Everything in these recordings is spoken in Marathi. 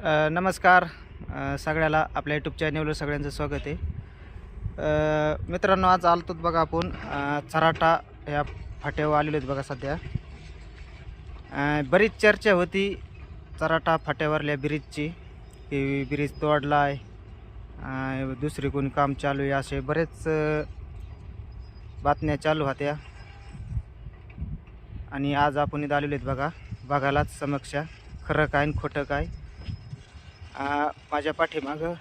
नमस्कार. सगळ्याला आपल्या यूट्यूब चॅनेलवर सगळ्यांचं स्वागत आहे. मित्रांनो आज आलतोच बघा आपण चराटा या फाट्यावर आलेलो आहेत बघा सध्या. बरीच चर्चा होती चराटा फाट्यावरल्या ब्रिजची की ब्रिज तोडला आहे दुसरी कोणी काम चालू आहे असे बरेच बातम्या चालू होत्या. आणि आज आपण इथं आलेलो आहेत बघा. बघायलाच समक्ष खरं काय आणि खोटं काय. माझ्या पाठीमागं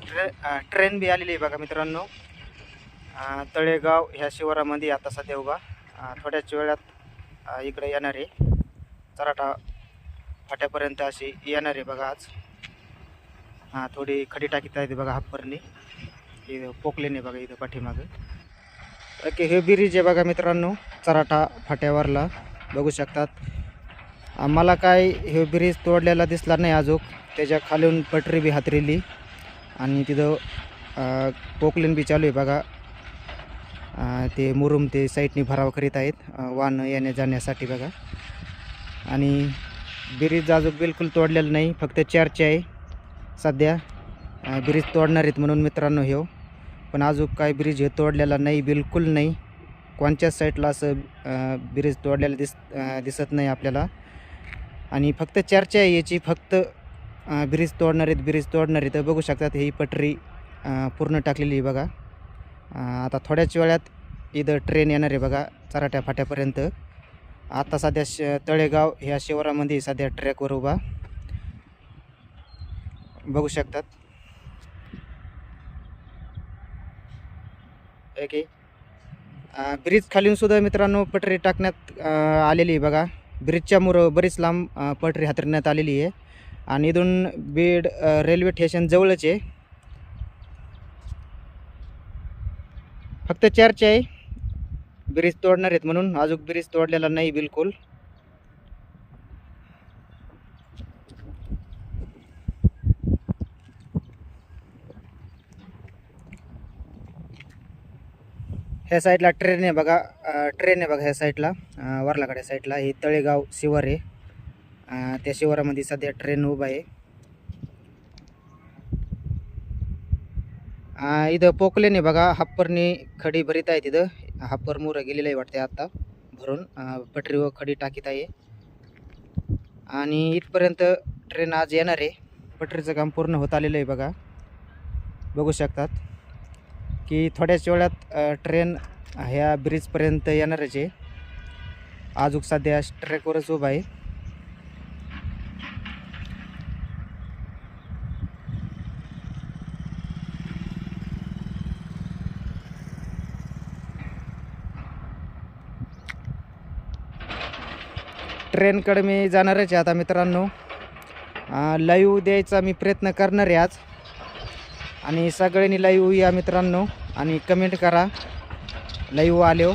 ट्रे ट्रेन बी आलेली आहे बघा मित्रांनो. तळेगाव ह्या शिवारामध्ये आता सध्या उभा. थोड्याच वेळात इकडे येणार. आहे चराटा फाट्यापर्यंत अशी येणार आहे बघा आज. हां थोडी खडी टाकीत आहे बघा हापरणी इथं पोकलेने बघा इथं पाठीमागं. ओके हे ब्रिज आहे बघा मित्रांनो चराटा फाट्यावरला. बघू शकतात. आम्हाला काय हे ब्रिज तोडलेला दिसला नाही अजून त्याच्या खालून पटरी बी हातरेली. आणि तिथं पोकलेन बी चालू आहे बघा. ते मुरुम ते साईडनी भराव करीत आहेत. वाहनं येण्या जाण्यासाठी बघा. आणि ब्रिज आजूक बिलकुल तोडलेलं नाही. फक्त चर्चा आहे. सध्या ब्रिज तोडणार आहेत म्हणून मित्रांनो हे पण अजून काय ब्रिज हे तोडलेला नाही बिलकुल नाही. कोणत्याच साईडला असं ब्रिज तोडलेलं दिस दिसत नाही आपल्याला. आणि फक्त चर्चा आहे याची फक्त ब्रिज तोडणार आहेत ब्रिज तोडणार आहेत. तर बघू शकतात ही पटरी पूर्ण टाकलेली आहे बघा. आता थोड्याच वेळात इथं ट्रेन येणार आहे बघा चराट्या फाट्यापर्यंत. आता सध्या श तळेगाव ह्या शिवारामध्ये सध्या ट्रॅकवर उभा. बघू शकतात. ओके. ब्रिज खालीन सुद्धा मित्रांनो पटरी टाकण्यात आलेली आहे बघा. ब्रिजच्यामुळं बरीच लांब पटरी हातरण्यात आलेली आहे. आणि इथून बीड रेल्वे स्टेशन जवळच आहे. फक्त चर्चा आहे. ब्रिज तोडणार आहेत म्हणून. अजून ब्रिज तोडलेला नाही बिलकुल. ह्या साईडला ट्रेन आहे बघा ट्रेन आहे बघा ह्या साईडला वरलाकडे साईडला. हे तळेगाव शिवार आहे. त्या शिवारामध्ये सध्या ट्रेन उभा आहे. इथं पोकलेन आहे बघा हप्परनी खडी भरीत आहे तिथं. हाप्पर मोरं गेलेलं आहे वाटते आत्ता भरून. पटरीवर खडी टाकीत आहे. आणि इथपर्यंत ट्रेन आज येणार आहे. पटरीचं काम पूर्ण होत आलेलं आहे बघा. बघू शकतात. की थोड्याच वेळात ट्रेन ह्या ब्रिजपर्यंत येणारच आहे अजून सध्या ट्रॅकवरच उभा आहे. ट्रेनकडे मी जाणारच आहे आता मित्रांनो. लाईव्ह द्यायचा मी प्रयत्न करणार आहे आज. आणि सगळ्यांनी लाईव्ह या मित्रांनो. आणि कमेंट करा. लाईव्ह आले हो.